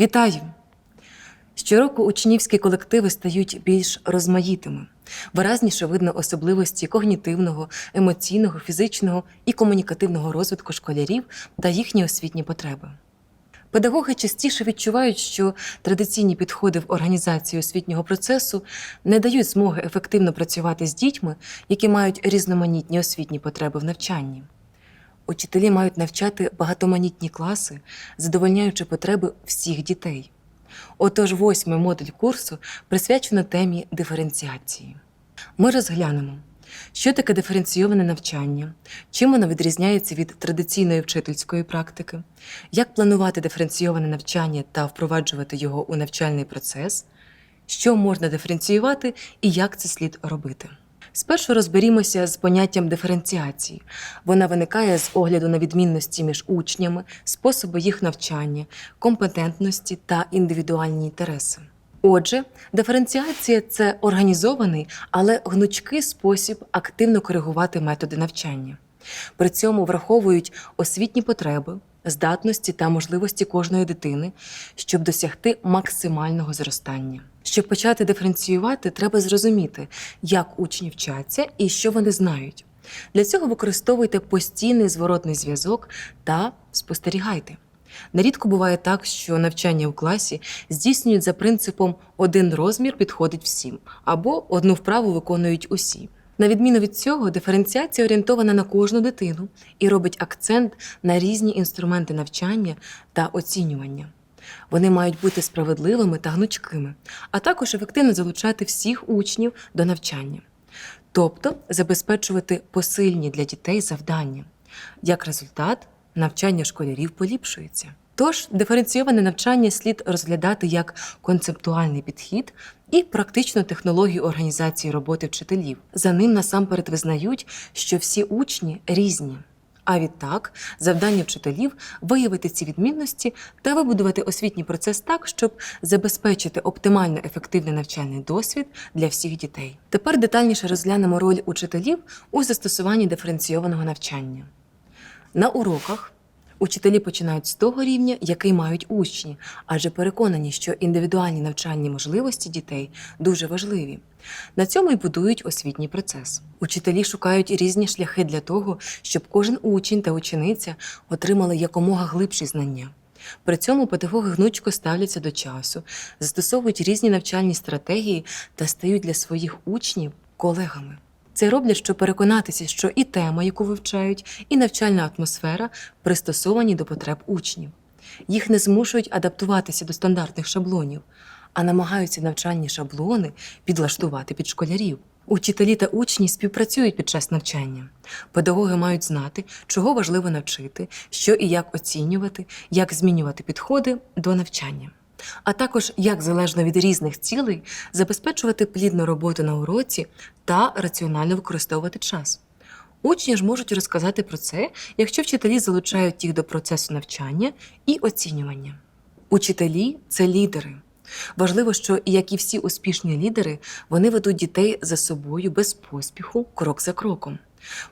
Вітаю! Щороку учнівські колективи стають більш розмаїтими. Виразніше видно особливості когнітивного, емоційного, фізичного і комунікативного розвитку школярів та їхні освітні потреби. Педагоги частіше відчувають, що традиційні підходи в організації освітнього процесу не дають змоги ефективно працювати з дітьми, які мають різноманітні освітні потреби в навчанні. Учителі мають навчати багатоманітні класи, задовольняючи потреби всіх дітей. Отож, восьмий модуль курсу присвячено темі диференціації. Ми розглянемо, що таке диференційоване навчання, чим воно відрізняється від традиційної вчительської практики, як планувати диференційоване навчання та впроваджувати його у навчальний процес, що можна диференціювати і як це слід робити. Спершу розберімося з поняттям диференціації. Вона виникає з огляду на відмінності між учнями, способи їх навчання, компетентності та індивідуальні інтереси. Отже, диференціація це організований, але гнучкий спосіб активно коригувати методи навчання. При цьому враховують освітні потреби, здатності та можливості кожної дитини, щоб досягти максимального зростання. Щоб почати диференціювати, треба зрозуміти, як учні вчаться і що вони знають. Для цього використовуйте постійний зворотний зв'язок та спостерігайте. Нерідко буває так, що навчання у класі здійснюють за принципом один розмір підходить всім, або одну вправу виконують усі. На відміну від цього, диференціація орієнтована на кожну дитину і робить акцент на різні інструменти навчання та оцінювання. Вони мають бути справедливими та гнучкими, а також ефективно залучати всіх учнів до навчання, тобто забезпечувати посильні для дітей завдання. Як результат, навчання школярів поліпшується. Тож диференційоване навчання слід розглядати як концептуальний підхід і практичну технологію організації роботи вчителів. За ним насамперед визнають, що всі учні різні. А відтак, завдання вчителів виявити ці відмінності та вибудувати освітній процес так, щоб забезпечити оптимально ефективний навчальний досвід для всіх дітей. Тепер детальніше розглянемо роль учителів у застосуванні диференційованого навчання. На уроках учителі починають з того рівня, який мають учні, адже переконані, що індивідуальні навчальні можливості дітей дуже важливі. На цьому й будують освітній процес. Учителі шукають різні шляхи для того, щоб кожен учень та учениця отримали якомога глибші знання. При цьому педагоги гнучко ставляться до часу, застосовують різні навчальні стратегії та стають для своїх учнів колегами. Це роблять, щоб переконатися, що і тема, яку вивчають, і навчальна атмосфера пристосовані до потреб учнів. Їх не змушують адаптуватися до стандартних шаблонів, а намагаються навчальні шаблони підлаштувати під школярів. Учителі та учні співпрацюють під час навчання. Педагоги мають знати, чого важливо навчити, що і як оцінювати, як змінювати підходи до навчання а також як залежно від різних цілей забезпечувати плідну роботу на уроці та раціонально використовувати час. Учні ж можуть розказати про це, якщо вчителі залучають їх до процесу навчання і оцінювання. Учителі це лідери. Важливо, що, як і всі успішні лідери, вони ведуть дітей за собою без поспіху, крок за кроком,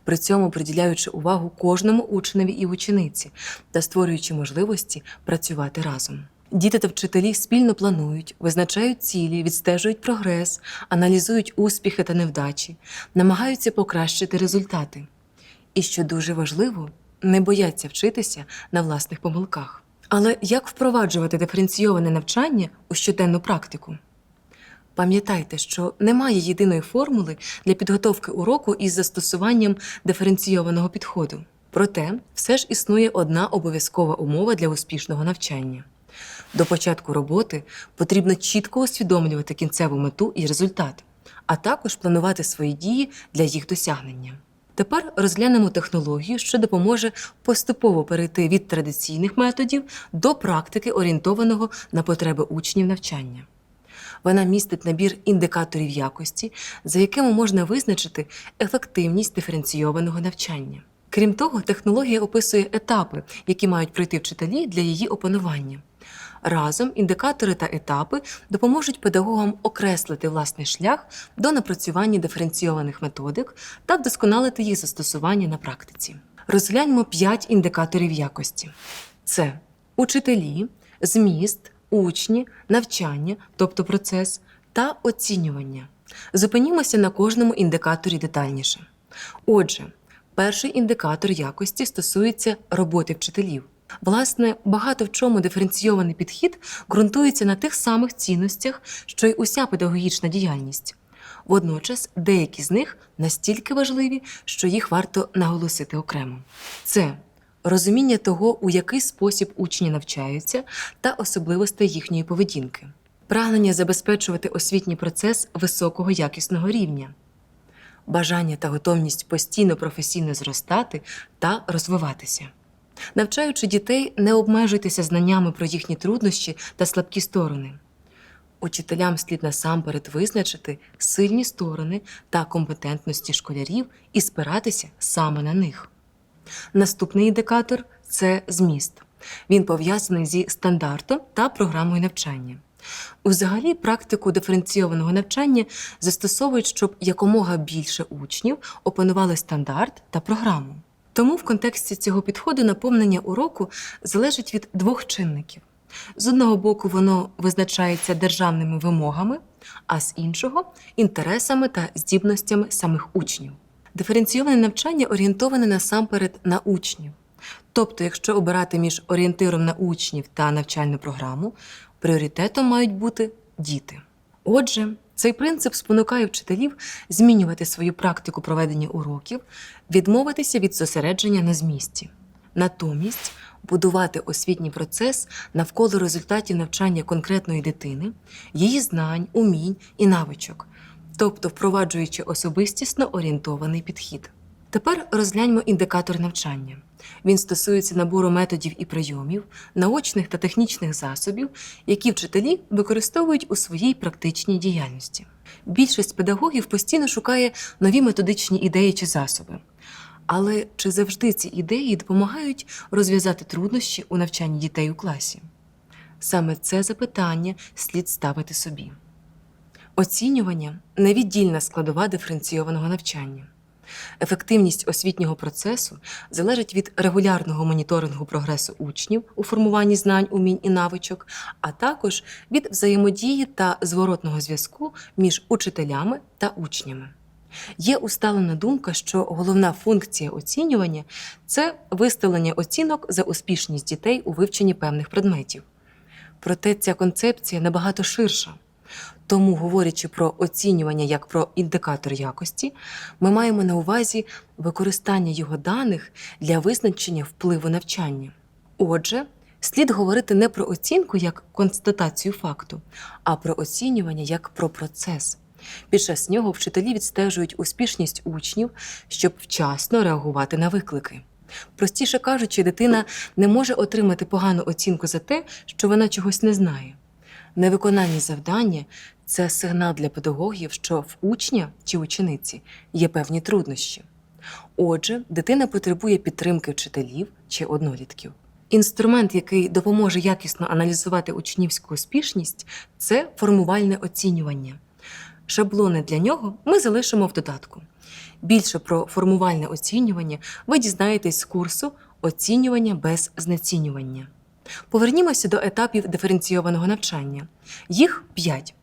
при цьому приділяючи увагу кожному учневі і учениці та створюючи можливості працювати разом. Діти та вчителі спільно планують, визначають цілі, відстежують прогрес, аналізують успіхи та невдачі, намагаються покращити результати. І що дуже важливо, не бояться вчитися на власних помилках. Але як впроваджувати диференційоване навчання у щоденну практику? Пам'ятайте, що немає єдиної формули для підготовки уроку із застосуванням диференційованого підходу. Проте, все ж існує одна обов'язкова умова для успішного навчання. До початку роботи потрібно чітко усвідомлювати кінцеву мету і результат, а також планувати свої дії для їх досягнення. Тепер розглянемо технологію, що допоможе поступово перейти від традиційних методів до практики, орієнтованого на потреби учнів навчання. Вона містить набір індикаторів якості, за якими можна визначити ефективність диференційованого навчання. Крім того, технологія описує етапи, які мають пройти вчителі для її опанування. Разом індикатори та етапи допоможуть педагогам окреслити власний шлях до напрацювання диференційованих методик та вдосконалити їх застосування на практиці. Розгляньмо 5 індикаторів якості: це учителі, зміст, учні, навчання, тобто процес, та оцінювання. Зупинімося на кожному індикаторі детальніше. Отже, перший індикатор якості стосується роботи вчителів. Власне, багато в чому диференційований підхід ґрунтується на тих самих цінностях, що й уся педагогічна діяльність. Водночас деякі з них настільки важливі, що їх варто наголосити окремо. Це розуміння того, у який спосіб учні навчаються, та особливостей їхньої поведінки, прагнення забезпечувати освітній процес високого якісного рівня, бажання та готовність постійно професійно зростати та розвиватися. Навчаючи дітей, не обмежуйтеся знаннями про їхні труднощі та слабкі сторони. Учителям слід насамперед визначити сильні сторони та компетентності школярів і спиратися саме на них. Наступний індикатор це зміст. Він пов'язаний зі стандартом та програмою навчання. Взагалі, практику диференційованого навчання застосовують, щоб якомога більше учнів опанували стандарт та програму. Тому в контексті цього підходу наповнення уроку залежить від двох чинників. З одного боку, воно визначається державними вимогами, а з іншого інтересами та здібностями самих учнів. Диференційоване навчання орієнтоване насамперед на учнів. Тобто, якщо обирати між орієнтиром на учнів та навчальну програму, пріоритетом мають бути діти. Отже, цей принцип спонукає вчителів змінювати свою практику проведення уроків, відмовитися від зосередження на змісті. Натомість будувати освітній процес навколо результатів навчання конкретної дитини, її знань, умінь і навичок, тобто впроваджуючи особистісно орієнтований підхід. Тепер розгляньмо індикатор навчання. Він стосується набору методів і прийомів, наочних та технічних засобів, які вчителі використовують у своїй практичній діяльності. Більшість педагогів постійно шукає нові методичні ідеї чи засоби. Але чи завжди ці ідеї допомагають розв'язати труднощі у навчанні дітей у класі? Саме це запитання слід ставити собі. Оцінювання невіддільна складова диференційованого навчання. Ефективність освітнього процесу залежить від регулярного моніторингу прогресу учнів у формуванні знань, умінь і навичок, а також від взаємодії та зворотного зв'язку між учителями та учнями. Є усталена думка, що головна функція оцінювання це виставлення оцінок за успішність дітей у вивченні певних предметів. Проте ця концепція набагато ширша. Тому, говорячи про оцінювання як про індикатор якості, ми маємо на увазі використання його даних для визначення впливу навчання. Отже, слід говорити не про оцінку як констатацію факту, а про оцінювання як про процес. Під час нього вчителі відстежують успішність учнів, щоб вчасно реагувати на виклики. Простіше кажучи, дитина не може отримати погану оцінку за те, що вона чогось не знає. Невиконання завдання це сигнал для педагогів, що в учня чи учениці є певні труднощі. Отже, дитина потребує підтримки вчителів чи однолітків. Інструмент, який допоможе якісно аналізувати учнівську успішність, це формувальне оцінювання. Шаблони для нього ми залишимо в додатку. Більше про формувальне оцінювання ви дізнаєтесь з курсу оцінювання без знецінювання. Повернімося до етапів диференційованого навчання. Їх п'ять.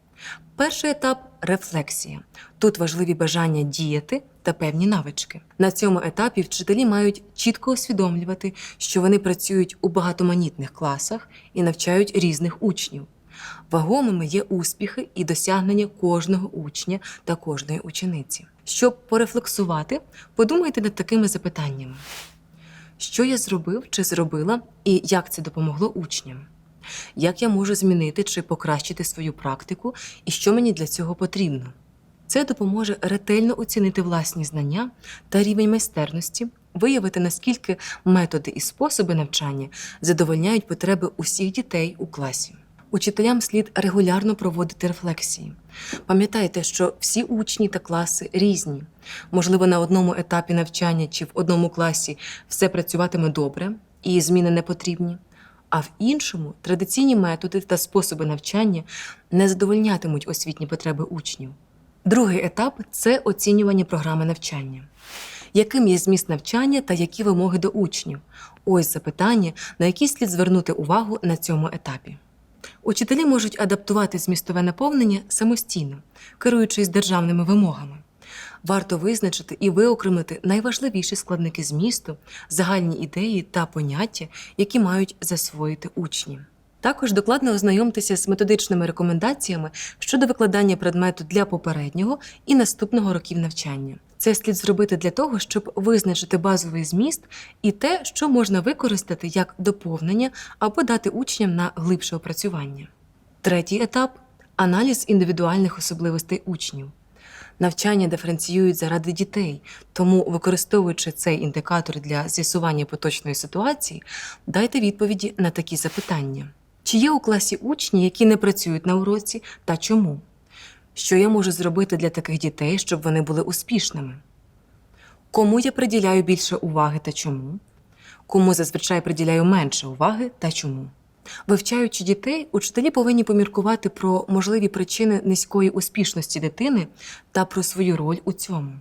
Перший етап рефлексія. Тут важливі бажання діяти та певні навички. На цьому етапі вчителі мають чітко усвідомлювати, що вони працюють у багатоманітних класах і навчають різних учнів. Вагомими є успіхи і досягнення кожного учня та кожної учениці. Щоб порефлексувати, подумайте над такими запитаннями: що я зробив чи зробила, і як це допомогло учням? Як я можу змінити чи покращити свою практику, і що мені для цього потрібно? Це допоможе ретельно оцінити власні знання та рівень майстерності, виявити, наскільки методи і способи навчання задовольняють потреби усіх дітей у класі. Учителям слід регулярно проводити рефлексії. Пам'ятайте, що всі учні та класи різні. Можливо, на одному етапі навчання чи в одному класі все працюватиме добре і зміни не потрібні, а в іншому традиційні методи та способи навчання не задовольнятимуть освітні потреби учнів. Другий етап це оцінювання програми навчання. Яким є зміст навчання та які вимоги до учнів? Ось запитання, на які слід звернути увагу на цьому етапі. Учителі можуть адаптувати змістове наповнення самостійно, керуючись державними вимогами. Варто визначити і виокремити найважливіші складники змісту, загальні ідеї та поняття, які мають засвоїти учні. Також докладно ознайомтеся з методичними рекомендаціями щодо викладання предмету для попереднього і наступного років навчання. Це слід зробити для того, щоб визначити базовий зміст і те, що можна використати як доповнення або дати учням на глибше опрацювання. Третій етап аналіз індивідуальних особливостей учнів. Навчання диференціюють заради дітей, тому, використовуючи цей індикатор для з'ясування поточної ситуації, дайте відповіді на такі запитання: чи є у класі учні, які не працюють на уроці, та чому? Що я можу зробити для таких дітей, щоб вони були успішними? Кому я приділяю більше уваги та чому? Кому зазвичай приділяю менше уваги та чому? Вивчаючи дітей, учителі повинні поміркувати про можливі причини низької успішності дитини та про свою роль у цьому.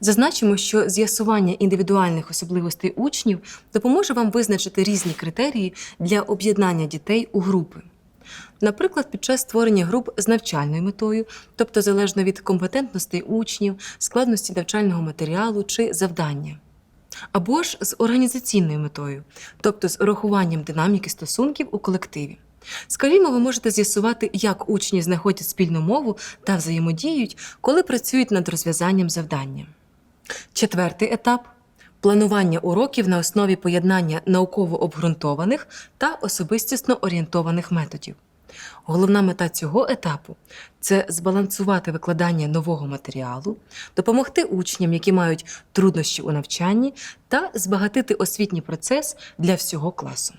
Зазначимо, що з'ясування індивідуальних особливостей учнів допоможе вам визначити різні критерії для об'єднання дітей у групи. Наприклад, під час створення груп з навчальною метою, тобто залежно від компетентностей учнів, складності навчального матеріалу чи завдання або ж з організаційною метою, тобто з урахуванням динаміки стосунків у колективі. Скажімо, ви можете з'ясувати, як учні знаходять спільну мову та взаємодіють, коли працюють над розв'язанням завдання. Четвертий етап планування уроків на основі поєднання науково обґрунтованих та особистісно орієнтованих методів. Головна мета цього етапу це збалансувати викладання нового матеріалу, допомогти учням, які мають труднощі у навчанні, та збагатити освітній процес для всього класу.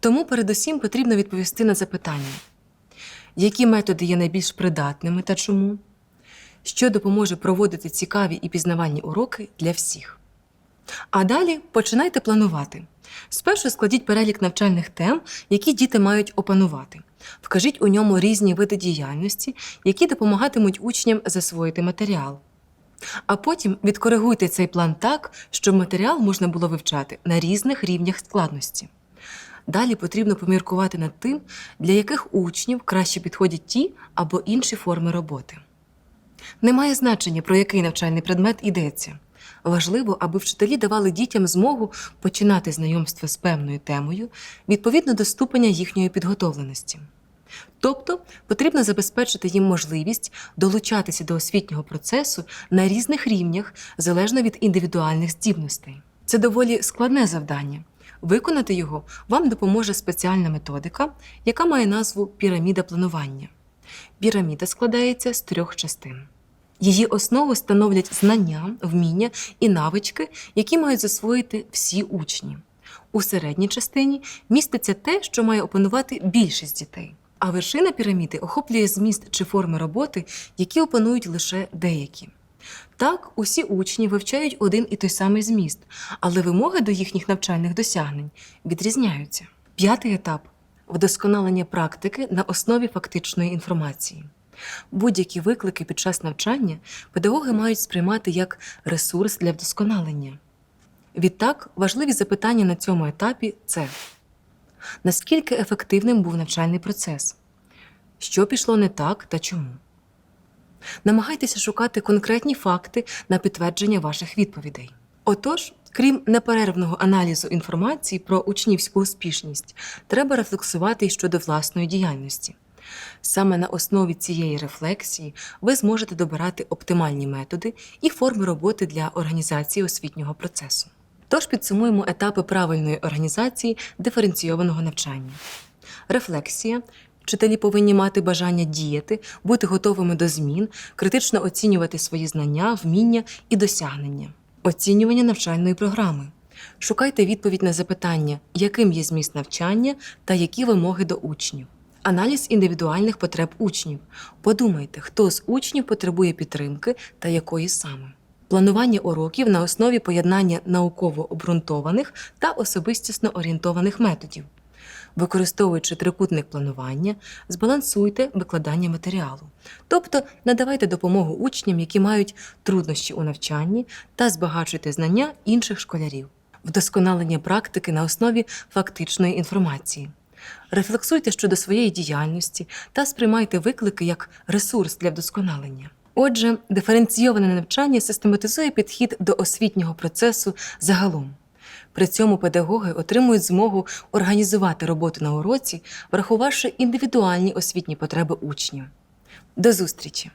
Тому передусім потрібно відповісти на запитання, які методи є найбільш придатними та чому, що допоможе проводити цікаві і пізнавальні уроки для всіх. А далі починайте планувати. Спершу складіть перелік навчальних тем, які діти мають опанувати. Вкажіть у ньому різні види діяльності, які допомагатимуть учням засвоїти матеріал. А потім відкоригуйте цей план так, щоб матеріал можна було вивчати на різних рівнях складності. Далі потрібно поміркувати над тим, для яких учнів краще підходять ті або інші форми роботи. Немає значення, про який навчальний предмет йдеться. Важливо, аби вчителі давали дітям змогу починати знайомство з певною темою відповідно до ступеня їхньої підготовленості. Тобто потрібно забезпечити їм можливість долучатися до освітнього процесу на різних рівнях залежно від індивідуальних здібностей. Це доволі складне завдання. Виконати його вам допоможе спеціальна методика, яка має назву піраміда планування. Піраміда складається з трьох частин. Її основу становлять знання, вміння і навички, які мають засвоїти всі учні. У середній частині міститься те, що має опанувати більшість дітей. А вершина піраміди охоплює зміст чи форми роботи, які опанують лише деякі. Так, усі учні вивчають один і той самий зміст, але вимоги до їхніх навчальних досягнень відрізняються. П'ятий етап вдосконалення практики на основі фактичної інформації. Будь-які виклики під час навчання педагоги мають сприймати як ресурс для вдосконалення. Відтак, важливі запитання на цьому етапі це наскільки ефективним був навчальний процес, що пішло не так та чому. Намагайтеся шукати конкретні факти на підтвердження ваших відповідей. Отож, крім неперервного аналізу інформації про учнівську успішність, треба рефлексувати й щодо власної діяльності. Саме на основі цієї рефлексії ви зможете добирати оптимальні методи і форми роботи для організації освітнього процесу. Тож підсумуємо етапи правильної організації диференційованого навчання. Рефлексія. Вчителі повинні мати бажання діяти, бути готовими до змін, критично оцінювати свої знання, вміння і досягнення. Оцінювання навчальної програми. Шукайте відповідь на запитання, яким є зміст навчання та які вимоги до учнів. Аналіз індивідуальних потреб учнів. Подумайте, хто з учнів потребує підтримки та якої саме. Планування уроків на основі поєднання науково обґрунтованих та особистісно орієнтованих методів. Використовуючи трикутник планування, збалансуйте викладання матеріалу, тобто надавайте допомогу учням, які мають труднощі у навчанні, та збагачуйте знання інших школярів, вдосконалення практики на основі фактичної інформації. Рефлексуйте щодо своєї діяльності та сприймайте виклики як ресурс для вдосконалення. Отже, диференційоване навчання систематизує підхід до освітнього процесу загалом. При цьому педагоги отримують змогу організувати роботу на уроці, врахувавши індивідуальні освітні потреби учнів. До зустрічі!